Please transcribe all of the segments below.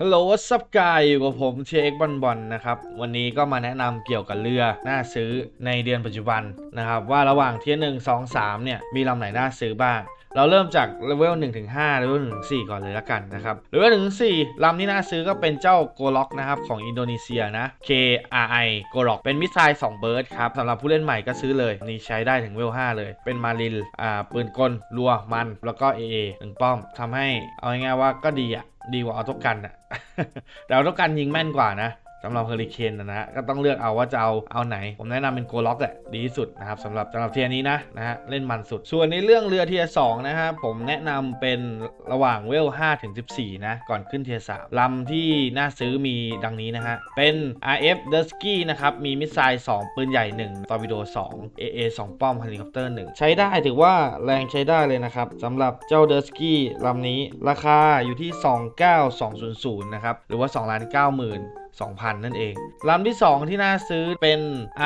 ฮัลโหลวัสับกายอยู่กับผมเชคบอลบอลนะครับ วันนี้ก็มาแนะนำเกี่ยวกับเรือน่าซื้อในเดือนปัจจุบันนะครับ ว่าระหว่างเทียหนึ่งสองสามเนี่ยมีลำไหนน่าซื้อบ้าง เราเริ่มจากเลเวล1ถึง5เลเวล1ถึง4ก่อนเลยละกันนะครับเลเวล1ถึง4ลำที่น่าซื้อก็เป็นเจ้าโกล็อกนะครับของอินโดนีเซียนะ KRI โกล็อกเป็นมิสไซล์2เบิร์ดครับสำหรับผู้เล่นใหม่ก็ซื้อเลย นี่ใช้ได้ถึงเวล5เลย เป็นมารินอ่าปืนกลรัวมันแล้วก็ AA หนึ่งป้อมทำให้เอาง่ายๆว่าก็ดีอะดีกว่าออโต้กันอะแต่ออโต้กันยิงแม่นกว่านะ สำหรับเฮอริเคนนะนะก็ต้องเลือกเอาว่าจะเอาเอาไหน ผมแนะนำเป็นโกล็อกแหละดีที่สุดนะครับสำหรับสำหรับเทียนี้นะนะฮะเล่นมันสุด ส่วนในเรื่องเรือเทียสองนะฮะผมแนะนำเป็นระหว่างเวล5ถึง14 นะ ก่อนขึ้นเทียร์3ลำที่น่าซื้อมีดังนี้นะฮะเป็น RF d u s k y นะครับมีมิสไซล์2ปืนใหญ่ 1 ตอร์ปิโด 2 AA 2 ป้อมเฮลิคอปเตอร์ 1 ใช้ได้ถือว่าแรงใช้ได้เลยนะครับสำหรับเจ้า d u s k y ลำนี้ราคาอยู่ที่ 29200 นะครับหรือว่า2ล้าน9 0 0 0 2,000 นั่นเองลำที่ 2 ที่น่าซื้อเป็น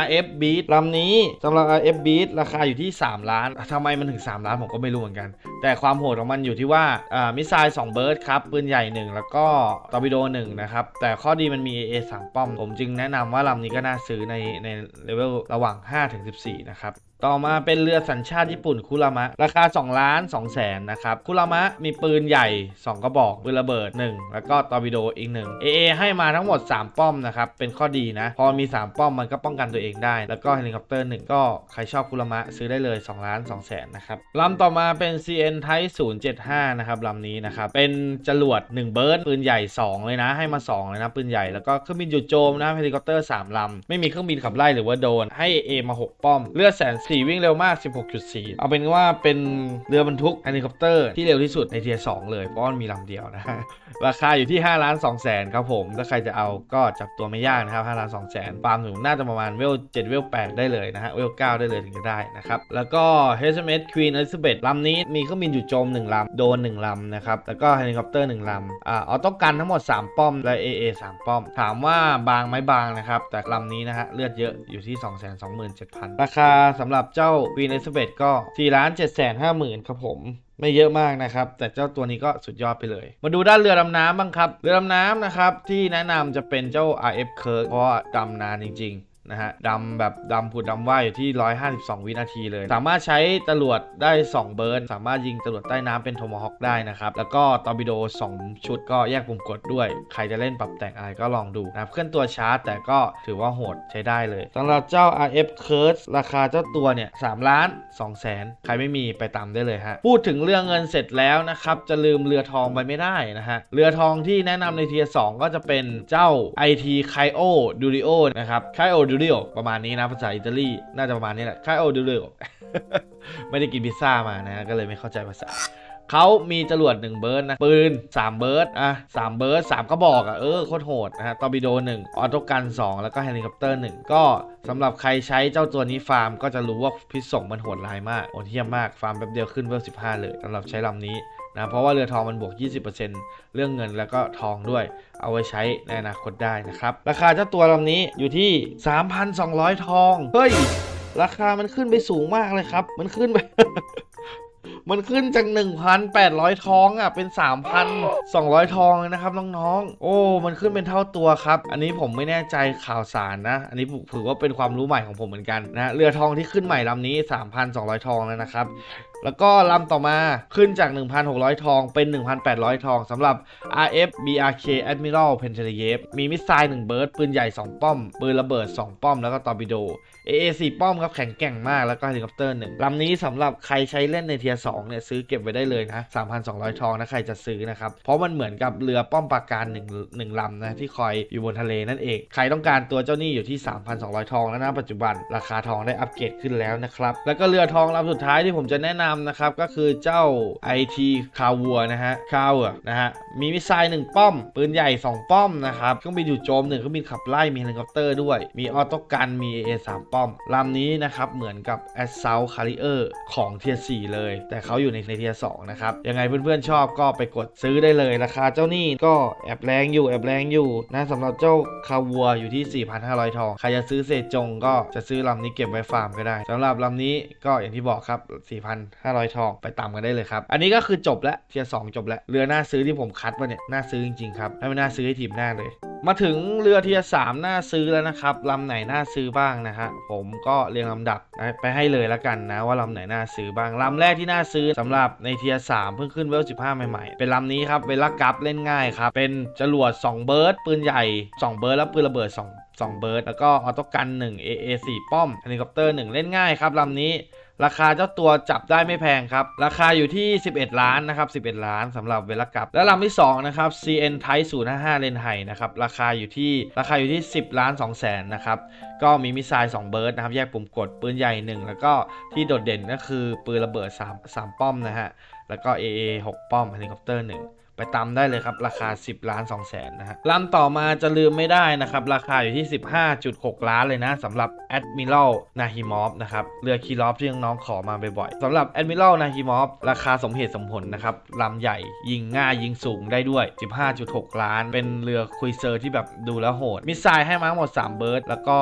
RF Beat ลำนี้สำหรับ RF Beat ราคาอยู่ที่ 3 ล้านทำไมมันถึง 3 ล้านผมก็ไม่รู้เหมือนกัน แต่ความโหดของมันอยู่ที่ว่ามิสไซล์2เบิร์ดครับ ปืนใหญ่ 1 แล้วก็ตอร์ปิโด1นะครับ แต่ข้อดีมันมี AA 3 ป้อม ผมจึงแนะนำว่าลำนี้ก็น่าซื้อในในเลเวลระหว่าง 5-14 นะครับ ต่อมาเป็นเรือสัญชาติญี่ปุ่นคุรามะ ราคา 2 ล้าน2แสนนะครับคุรามะมีปืนใหญ่ 2 กระบอกปืนระเบิด 1 แล้วก็ตอร์ปิโดอีก1 AA ให้มาทั้งหมด 3 ป้อมนะครับเป็นข้อดีนะ พอมี 3 ป้อมมันก็ป้องกันตัวเองได้ แล้วก็เฮลิคอปเตอร์ 1 ก็ใครชอบคุรามะซื้อได้เลย 2 ล้าน2แสนนะครับลำต่อมาเป็น CN Type 075 นะครับลำนี้นะครับเป็นจรวด 1 เบิร์ดปืนใหญ่ 2 เลยนะ ให้มา 2 เลยนะปืนใหญ่แล้วก็เครื่องบินจุดโจมนะเฮลิคอปเตอร์3ลำไม่มีเครื่องบินขับไล่หรือว่าโดนให้ AA มา 6 ป้อมเลือดแสนสี่วิ่งเร็วมาก 16.4 เอาเป็นว่าเป็นเรือบรรทุกเฮลิคอปเตอร์ที่เร็วที่สุดในเทียร์2เลยเพราะมันมีลำเดียวนะราคาอยู่ที่5ล้าน2แสนครับผม ถ้าใครจะเอาก็จับตัวไม่ยากนะครับ5ล้าน2แสนฟาร์มถึงน่าจะประมาณเวล7เวล8ได้เลยนะฮะเวล9ได้เลยถึงจะได้นะครับแล้วก็ HMS Queen Elizabeth ลำนี้มีเครื่องบินอยู่โจม 1 ลำ โดน 1 ลำนะครับแล้วก็เฮลิคอปเตอร์ 1 ลำอ่าออโต้กันทั้งหมด 3 ป้อม และ AA 3 ป้อม ถามว่าบางไหมบางนะครับแต่ลำนี้นะฮะเลือดเยอะอยู่ที่ 227,000ราคาสำหรับเจ้า v ีเนสเบตก็4ล้าน7 5 0 0 0 0ครับผมไม่เยอะมากนะครับ แต่เจ้าตัวนี้ก็สุดยอดไปเลย มาดูด้านเรือดำน้ำบ้างครับ เรือดำน้ำนะครับที่แนะนำจะเป็นเจ้า RF Kirk เพราะดำนานจริง ๆ นะฮะดำแบบดำผุดดำว่ายอยู่ที่ 152 วินาทีเลย สามารถใช้จรวดได้ 2 เบิร์น สามารถยิงจรวดใต้น้ำเป็นโทมฮอคได้นะครับ แล้วก็ตอร์ปิโด 2 ชุดก็แยกปุ่มกดด้วย ใครจะเล่นปรับแต่งอะไรก็ลองดูนะครับเคลื่อนตัวช้าแต่ก็ถือว่าโหดใช้ได้เลยสำหรับเจ้า RF Curse ราคาเจ้าตัวเนี่ย3ล้าน2แสนใครไม่มีไปตามได้เลยฮะ พูดถึงเรื่องเงินเสร็จแล้วนะครับ จะลืมเรือทองไปไม่ได้นะฮะ เรือทองที่แนะนำในเทียร์2ก็จะเป็นเจ้า IT k a i o Durio นะครับ k a i o Durio ประมาณนี้นะภาษาอิตาลีน่าจะประมาณนี้แหละ k a i o Durio ไม่ได้กินพิซซ่ามานะก็เลยไม่เข้าใจภาษาเขามีจรวด1เบิร์ดนะ ปืน 3 เบิร์ดอะ3เบิร์ด3ก็บอกอะ เออ โคตรโหดนะฮะตอร์ปิโด 1 ออโต้กัน 2 แล้วก็เฮลิคอปเตอร์ 1 ก็สำหรับใครใช้เจ้าตัวนี้ฟาร์มก็จะรู้ว่าพิษส่งมันโหดร้ายมากโหดเหี้ยมมาก ฟาร์มแป๊บเดียวขึ้นเวล15เลยสำหรับใช้ลำนี้ นะเพราะว่าเรือทองมันบวก 20%เรื่องเงินแล้วก็ทองด้วย เอาไว้ใช้ในอนาคตได้นะครับ ราคาเจ้าตัวลำนี้อยู่ที่ 3,200 ทอง เฮ้ย ราคามันขึ้นไปสูงมากเลยครับ มันขึ้นไปมันขึ้นจาก 1,800 ทองอะเป็น 3,200 ทองนะครับน้องๆ โอ้ มันขึ้นเป็นเท่าตัวครับ อันนี้ผมไม่แน่ใจข่าวสารนะ อันนี้ถือว่าเป็นความรู้ใหม่ของผมเหมือนกันนะเรือทองที่ขึ้นใหม่ลำนี้ 3,200 ทองแล้วนะครับ แล้วก็ลำต่อมาขึ้นจาก 1,600 ทองเป็น 1,800 ทองสำหรับ RF BRK Admiral p e n t e l y e v มีมิสไซล์1เบิร์ดปืนใหญ่ 2 ป้อม ปืนระเบิด 2 ป้อม แล้วก็ตอร์ปิโด AA 4 ป้อมครับแข็งแกร่งมากแล้วก็เฮลิคอปเตอร์หนึ่งลำนี้สำหรับใครใช้เล่นในเทียร์2เนี่ยซื้อเก็บไว้ได้เลยนะ 3,200 ทองนะใครจะซื้อนะครับ เพราะมันเหมือนกับเรือป้อมปราการ1 1ลำนะที่คอยอยู่บนทะเลนั่นเอง ใครต้องการตัวเจ้าหนี้อยู่ที่ 3,200 ทองแล้วนะปัจจุบันราคาทองได้อัปเกรดขึ้นแล้วนะครับแล้วก็เรือทองลำสุดท้ายที่ผมจะแนะนำนะครับก็คือเจ้า IT คาวัวนะฮะคาวนะฮะมีมิสไซล์1ป้อม ปืนใหญ่ 2 ป้อมนะครับเครื่องบินอยู่โจมหนึ่งเครื่องบินขับไล่มีเฮลิคอปเตอร์ด้วย มีออโต้กันมี AA 3 ป้อมลำนี้นะครับเหมือนกับ Assault Carrier ของเทียร์4เลย แต่เขาอยู่ในในเทียร์2นะครับยังไงเพื่อนๆชอบก็ไปกดซื้อได้เลยราคาเจ้านี่ก็แอบแรงอยู่แอบแรงอยู่นะสำหรับเจ้าคาวัวอยู่ที่ 4,500 ทองใครจะซื้อเศษจงก็จะซื้อลำนี้เก็บไว้ฟาร์มก็ได้สำหรับลำนี้ก็อย่างที่บอกครับ500 ทองไปตามกันได้เลยครับ อันนี้ก็คือจบแล้วเทียร์สองจบแล้วเรือน่าซื้อที่ผมคัดมาเนี่ยน่าซื้อจริงๆครับให้มันน่าซื้อให้ทีมหน้าเลย มาถึงเรือเทียร์สามน่าซื้อแล้วนะครับลำไหนน่าซื้อบ้างนะฮะผมก็เรียงลำดับไปให้เลยแล้วกันนะว่าลำไหนน่าซื้อบ้างลำแรกที่น่าซื้อสำหรับในเทียร์สามเพิ่งขึ้นเวล15ใหม่ๆ เป็นลำนี้ครับเวลากับเล่นง่ายครับเป็นจรวด2เบิร์ดปืนใหญ่ 2 เบิร์ดแล้วปืนระเบิด2 2เบิร์ดแล้วก็ออโต้กัน 1 AA 4ป้อมเฮลิคอปเตอร์ 1 เล่นง่ายครับลำนี้ ราคาเจ้าตัวจับได้ไม่แพงครับ ราคาอยู่ที่ 11 ล้านนะครับ 11 ล้านสำหรับเวลากับ และลำที่2นะครับ CN Type 055เลนไฮนะครับ ราคาอยู่ที่ราคาอยู่ที่ 10 ล้าน2แสนนะครับ ก็มีมิสไซล์2เบิร์ดนะครับ แยกปุ่มกดปืนใหญ่ 1 แล้วก็ที่โดดเด่นก็คือปืนระเบิด 3 3 ป้อมนะฮะ แล้วก็ AA 6 ป้อมเฮลิคอปเตอร์ 1 ไปตามได้เลยครับ ราคา 10 ล้าน2แสนนะฮะลำต่อมาจะลืมไม่ได้นะครับ ราคาอยู่ที่ 15.6 ล้านเลยนะสำหรับ Admiral Nahimov นะครับเรือคีรอฟที่น้องๆขอมาบ่อยๆสำหรับ Admiral Nahimov ราคาสมเหตุสมผลนะครับลำใหญ่ยิงง่ายยิงสูงได้ด้วย 15.6 ล้าน เป็นเรือคุยเซอร์ที่แบบดูแล้วโหดมิสไซล์ให้มาหมด 3 เบิร์ดแล้วก็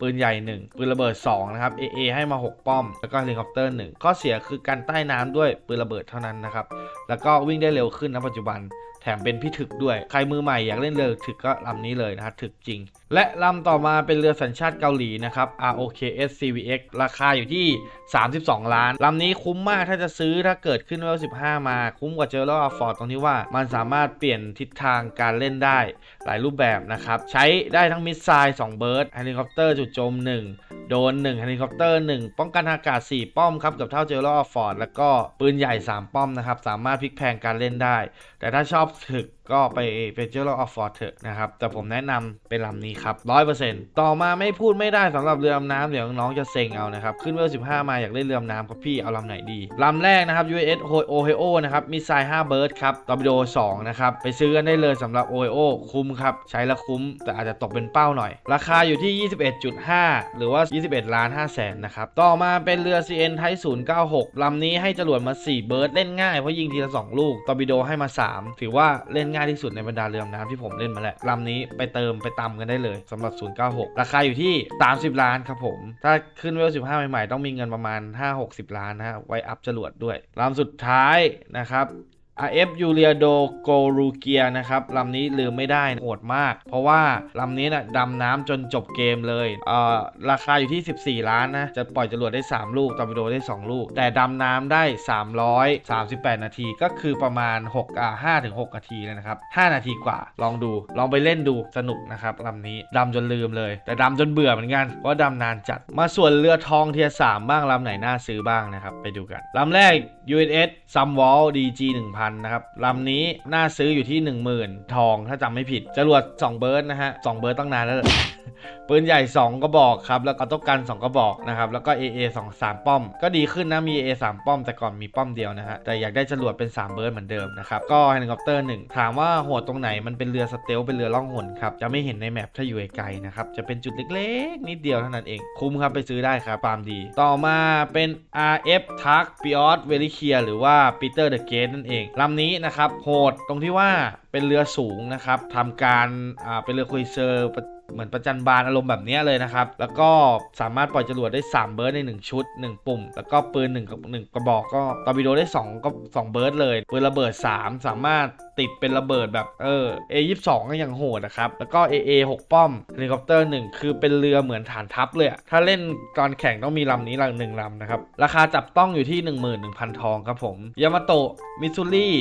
ปืนใหญ่ 1 ปืนระเบิด 2 นะครับ AA ให้มา 6 ป้อม แล้วก็เฮลิคอปเตอร์ 1 ข้อเสียคือการใต้น้ำด้วยปืนระเบิดเท่านั้นนะครับแล้วก็วิ่งได้เร็วขึ้นนะปัจจุบันแถมเป็นพี่ถึกด้วย ใครมือใหม่อยากเล่นเรือถึกก็ลำนี้เลยนะครับถึกจริงและลำต่อมาเป็นเรือสัญชาติเกาหลีนะครับ ROKS CVX ราคาอยู่ที่ 32 ล้าน ลำนี้คุ้มมากถ้าจะซื้อถ้าเกิดขึ้นเวล15 มา คุ้มกว่าเจอร์อฟอร์ดตรงที่ว่ามันสามารถเปลี่ยนทิศทางการเล่นได้หลายรูปแบบนะครับ ใช้ได้ทั้งมิสไซล์2เบิร์ดเฮลิคอปเตอร์จุดโจม 1 โดน1เฮลิคอปเตอร์ 1 ป้องกันอากาศ 4 ป้อมครับกับเท่าเจอร์อฟอร์ดแล้วก็ปืนใหญ่ 3 ป้อมนะครับสามารถพลิกแพลงการเล่นได้ แต่ถ้าชอบถึก ก็ไปเป็นเจอร์ออฟฟอร์เถอะนะครับ แต่ผมแนะนำเป็นลำนี้ครับร้อยเปอร์เซ็นต์ต่อมาไม่พูดไม่ได้สำหรับเรือดำน้ำเดี๋ยวน้องๆจะเซ็งเอานะครับ ขึ้นเวล15มาอยากเล่นเรือดำน้ำครับพี่เอาลำไหนดีลำแรกนะครับ U.S. Ohio นะครับมีไซล์5เบิร์ดครับตอร์ปิโด2นะครับไปซื้อกันได้เลยสำหรับ Ohio คุ้มครับ ใช้แล้วคุ้ม แต่อาจจะตกเป็นเป้าหน่อย ราคาอยู่ที่ 21.5 หรือว่า 21ล้าน5แสนนะครับต่อมาเป็นเรือ CN Type 096ลำนี้ให้จรวดมา 4 เบิร์ดเล่นง่ายเพราะยิงทีละ2ลูกตอร์ปิโดให้มา 3 ถือว่าเล่นง่ายที่สุดในบรรดาเรือดำน้ำที่ผมเล่นมาแหละลำนี้ไปเติมไปตำกันได้เลยสำหรับ 096 ราคาอยู่ที่ 30 ล้านครับผม ถ้าขึ้นเวล 15 ใหม่ๆ ต้องมีเงินประมาณ 5-60 ล้านนะฮะไว้อัพจรวดด้วยลำสุดท้ายนะครับ RF u l i a d o g o r u g i a นะครับลำนี้ลืมไม่ได้โหดมาก เพราะว่าลำนี้นะดำน้ำจนจบเกมเลยเอ่อราคาอยู่ที่ 14 ล้านนะ จะปล่อยจรวดได้ 3 ลูกตอร์ปิโดได้ 2 ลูก แต่ดำน้ำได้ 338 นาทีก็คือประมาณ6อ่า5ถึง6นาทีเลยนะครับ 5 นาทีกว่าลองดูลองไปเล่นดูสนุกนะครับลำนี้ดำจนลืมเลย แต่ดำจนเบื่อเหมือนกันเพราะดำนานจัดมาส่วนเรือทองเทียสามบ้างลำไหนน่าซื้อบ้างนะครับไปดูกันลำแรก UNS Sunwall DG 1000นะครับลำนี้น่าซื้ออยู่ที่ 10,000 ทองถ้าจำไม่ผิดจรวด2 เบิร์ดนะฮะ2เบิร์ดตั้งนานแล้วปืนใหญ่ 2ก็บอกครับ แล้วก็ต้องกัน2ก็บอกนะครับ แล้วก็ AA 2 3 ป้อม ก็ดีขึ้นนะมี AA 3 ป้อมแต่ก่อนมีป้อมเดียวนะฮะแต่อยากได้จรวดเป็น 3 เบิร์ดเหมือนเดิมนะครับ ก็เฮลิคอปเตอร์1ถามว่าโหดตรงไหนมันเป็นเรือสเตลเป็นเรือล่องหนครับจะไม่เห็นในแมปถ้าอยู่ไกลๆนะครับจะเป็นจุดเล็กๆ นิดเดียวเท่านั้นเองคุ้มครับไปซื้อได้ครับฟามดี ต่อมาเป็น RF t a k p i o t v e r i c i a หรือว่า Peter the Gate นั่นเองลำนี้นะครับโหดตรงที่ว่าเป็นเรือสูงนะครับทำการเป็นเรือคุยเซอร์ เหมือนประจันบานอารมณ์แบบนี้เลยนะครับ แล้วก็สามารถปล่อยจรวดได้ 3 เบิร์ดใน 1 ชุด 1 ปุ่ม แล้วก็ปืน1กับ1กระบอกก็ตอร์ปิโดได้2ก็2เบิร์ดเลยปืนระเบิด 3 สามารถติดเป็นระเบิดแบบเออ A22 ก็ยังโหดนะครับ แล้วก็ AA 6 ป้อมเฮลิคอปเตอร์1คือเป็นเรือเหมือนฐานทัพเลยถ้าเล่นตอนแข่งต้องมีลำนี้ลำหนึ่งลำนะครับ ราคาจับต้องอยู่ที่ 11,000 ทองครับผมยามาโตะมิซูรี่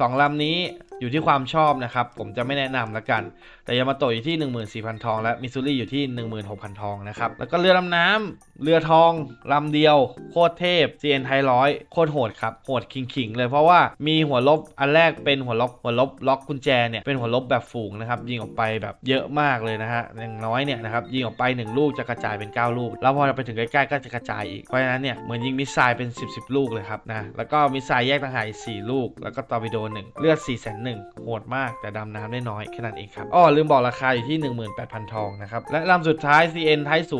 สองลำนี้อยู่ที่ความชอบนะครับ ผมจะไม่แนะนำละกันแต่ยามาโตะอยู่ที่ 14,000 ทอง และมิสซูรี่อยู่ที่ 16,000 ทองนะครับ แล้วก็เรือลำน้ำเรือทองลำเดียว โคตรเทพ CN ไทยร้อยโคตรโหดครับ โหดคิงๆ เลยเพราะว่ามีหัวลบอันแรกเป็นหัวลบหัวลบล็อกกุญแจเนี่ยเป็นหัวลบแบบฝูงนะครับยิงออกไปแบบเยอะมากเลยนะฮะอย่างน้อยเนี่ยนะครับยิงออกไป 1 ลูกจะกระจายเป็น 9 ลูก แล้วพอเราไปถึงใกล้ๆก็จะกระจายอีกเพราะฉะนั้นเนี่ยเหมือนยิงมิสไซล์เป็น 10 10 ลูกเลยครับนะแล้วก็มิสไซล์แยกต่างหากอีก4ลูก แล้วก็ตอร์ปิโด1เลือด4 0 0 0 0โหดมากแต่ดำน้ำได้น้อยแค่นั้นเองครับอ้อลืมบอกราคาอยู่ที่ 18,000 ทองนะครับ และลำสุดท้าย CN ไทย0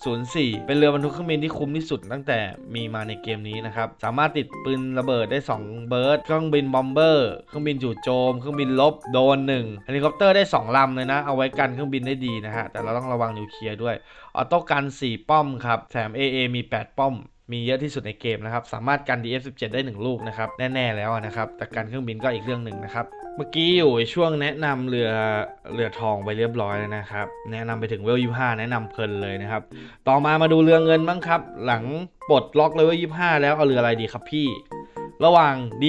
04 เป็นเรือบรรทุกเครื่องบินที่คุ้มที่สุดตั้งแต่มีมาในเกมนี้นะครับ สามารถติดปืนระเบิดได้ 2 เบิร์ด เครื่องบินบอมเบอร์ เครื่องบินจู่โจม เครื่องบินลบ โดน1เฮลิคอปเตอร์ได้ 2 ลำเลยนะ เอาไว้กันเครื่องบินได้ดีนะฮะ แต่เราต้องระวังนิวเคลียร์ด้วย ออโต้กัน 4 ป้อมครับ แถม AA มี 8 ป้อมมีเยอะที่สุดในเกมนะครับ สามารถกัน DF17 ได้ 1 ลูกนะครับ แน่ ๆ แล้วนะครับ แต่การเครื่องบินก็อีกเรื่องหนึ่งนะครับ มื่อกี้อยู่ช่วงแนะนำเรือเรือทองไปเรียบร้อยแล้วนะครับ แนะนำไปถึงเวลยี่ห้าแนะนำเพลินเลยนะครับ ต่อมามาดูเรือเงินบ้างครับ หลังปลดล็อกเลเวลยี่ห้าแล้วเอาเรืออะไรดีครับพี่ ระหว่าง D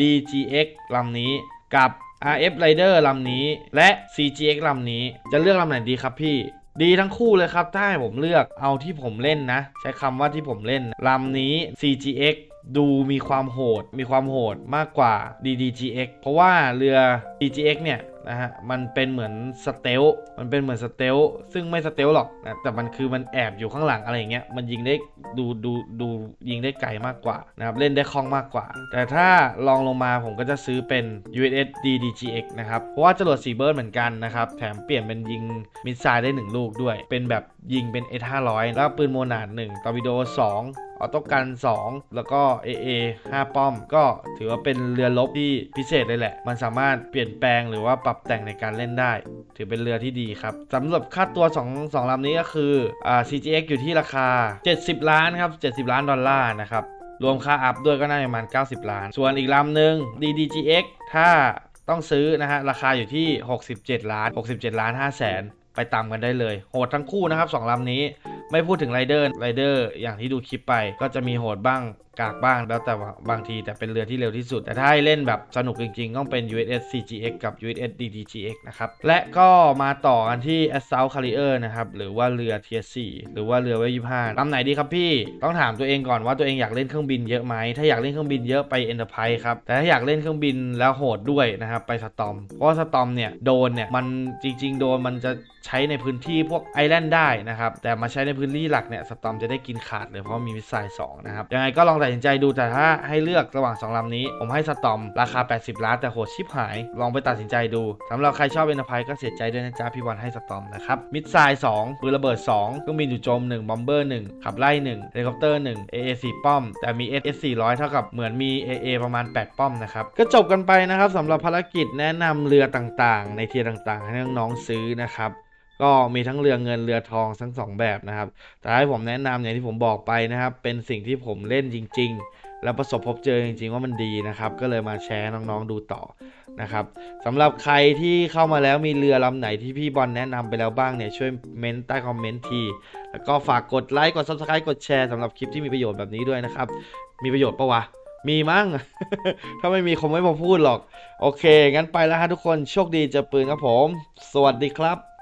DGX ลำนี้กับ RF Rider ลำนี้ และ CGX ลำนี้จะเลือกลำไหนดีครับพี่ดีทั้งคู่เลยครับ ถ้าให้ผมเลือกเอาที่ผมเล่นนะ ใช้คำว่าที่ผมเล่นลำนี้ CGX ดูมีความโหด มีความโหดมากกว่า DDGX เพราะว่าเรือ DGX เนี่ยนะฮะ มันเป็นเหมือนสเตล มันเป็นเหมือนสเตล ซึ่งไม่สเตลหรอกนะ แต่มันคือมันแอบอยู่ข้างหลังอะไรอย่างเงี้ย มันยิงได้ดูดูดูยิงได้ไกลมากกว่านะครับ เล่นได้คล่องมากกว่า แต่ถ้าลองลงมาผมก็จะซื้อเป็น USS DDGX นะครับ เพราะว่าจรวดสีเบิร์ดเหมือนกันนะครับ แถมเปลี่ยนเป็นยิงมิสไซล์ได้ 1 ลูกด้วย เป็นแบบยิงเป็น S500 แล้วปืนโมนาด1ตอร์ปิโด2ออโต้กัน 2 แล้วก็ AA 5 ป้อม ก็ถือว่าเป็นเรือรบที่พิเศษเลยแหละ มันสามารถเปลี่ยนแปลงหรือว่าปรับแต่งในการเล่นได้ ถือเป็นเรือที่ดีครับสำหรับค่าตัว2 2ลำนี้ก็คืออ่า CGX อยู่ที่ราคา 70 ล้านครับ 70 ล้านดอลลาร์นะครับรวมค่าอัพด้วยก็น่าจะประมาณ 90 ล้าน ส่วนอีกลำหนึ่ง DDGX ถ้าต้องซื้อนะฮะ ราคาอยู่ที่ 67 ล้าน 67 ล้าน5แสน ไปตามกันได้เลย โหดทั้งคู่นะครับ 2ลำนี้ ไม่พูดถึงไรเดอร์ไรเดอร์อย่างที่ดูคลิปไป ก็จะมีโหดบ้าง กากบ้างแล้วแต่ว่าบางทีแต่เป็นเรือที่เร็วที่สุด แต่ถ้าให้เล่นแบบสนุกจริงๆ ต้องเป็น USS CGX กับ USS DDGX นะครับ และก็มาต่อกันที่ Assault Carrier นะครับ หรือว่าเรือ Tier 4หรือว่าเรือไว้25ลำไหนดีครับพี่ ต้องถามตัวเองก่อนว่าตัวเองอยากเล่นเครื่องบินเยอะไหม ถ้าอยากเล่นเครื่องบินเยอะไป Enterprise ครับ แต่ถ้าอยากเล่นเครื่องบินแล้วโหดด้วยนะครับไปสตอม เพราะสตอมเนี่ยโดนเนี่ยมันจริง ๆ โดนมันจะใช้ในพื้นที่พวกไอแลนด์ได้นะครับ แต่มาใช้ในพื้นที่หลักเนี่ยสตอมจะได้กินขาดเลยเพราะมีมิสไซล์2นะครับ ยังไงก็ลองตัดสินใจดูแต่ถ้าให้เลือกระหว่าง 2ลำนี้ ผมให้สตอม ราคา 80 ล้านแต่โหดชิบหาย ลองไปตัดสินใจดูสำหรับใครชอบเอ็นไพก็เสียใจด้วยนะจ๊ะพี่วันให้สตอมนะครับมิสไซล์2ปืนระเบิด2เครื่องบินจู่โจม1บอมเบอร์1ขับไล่1เฮลิคอปเตอร์1 AA 4 ป้อม แต่มี SS 400เท่ากับเหมือนมี AA ประมาณ 8 ป้อมนะครับก็จบกันไปนะครับสำหรับภารกิจแนะนำเรือต่างๆ ในเทียร์ต่างๆ ให้น้องๆซื้อนะครับ ก็มีทั้งเรือเงินเรือทองทั้งสองแบบนะครับ แต่ให้ผมแนะนำอย่างที่ผมบอกไปนะครับ เป็นสิ่งที่ผมเล่นจริง ๆ แล้วประสบพบเจอจริง ๆ ว่ามันดีนะครับ ก็เลยมาแชร์น้องๆดูต่อนะครับสำหรับใครที่เข้ามาแล้วมีเรือลำไหนที่พี่บอลแนะนำไปแล้วบ้างเนี่ยช่วยเมนต์ใต้คอมเมนต์ที แล้วก็ฝากกดไลค์กด subscribe กดแชร์สำหรับคลิปที่มีประโยชน์แบบนี้ด้วยนะครับ มีประโยชน์ปะวะมีมั้ง ถ้าไม่มีคงไม่มาพูดหรอก โอเค งั้นไปแล้วฮะทุกคน โชคดีเจอปืนครับผม สวัสดีครับ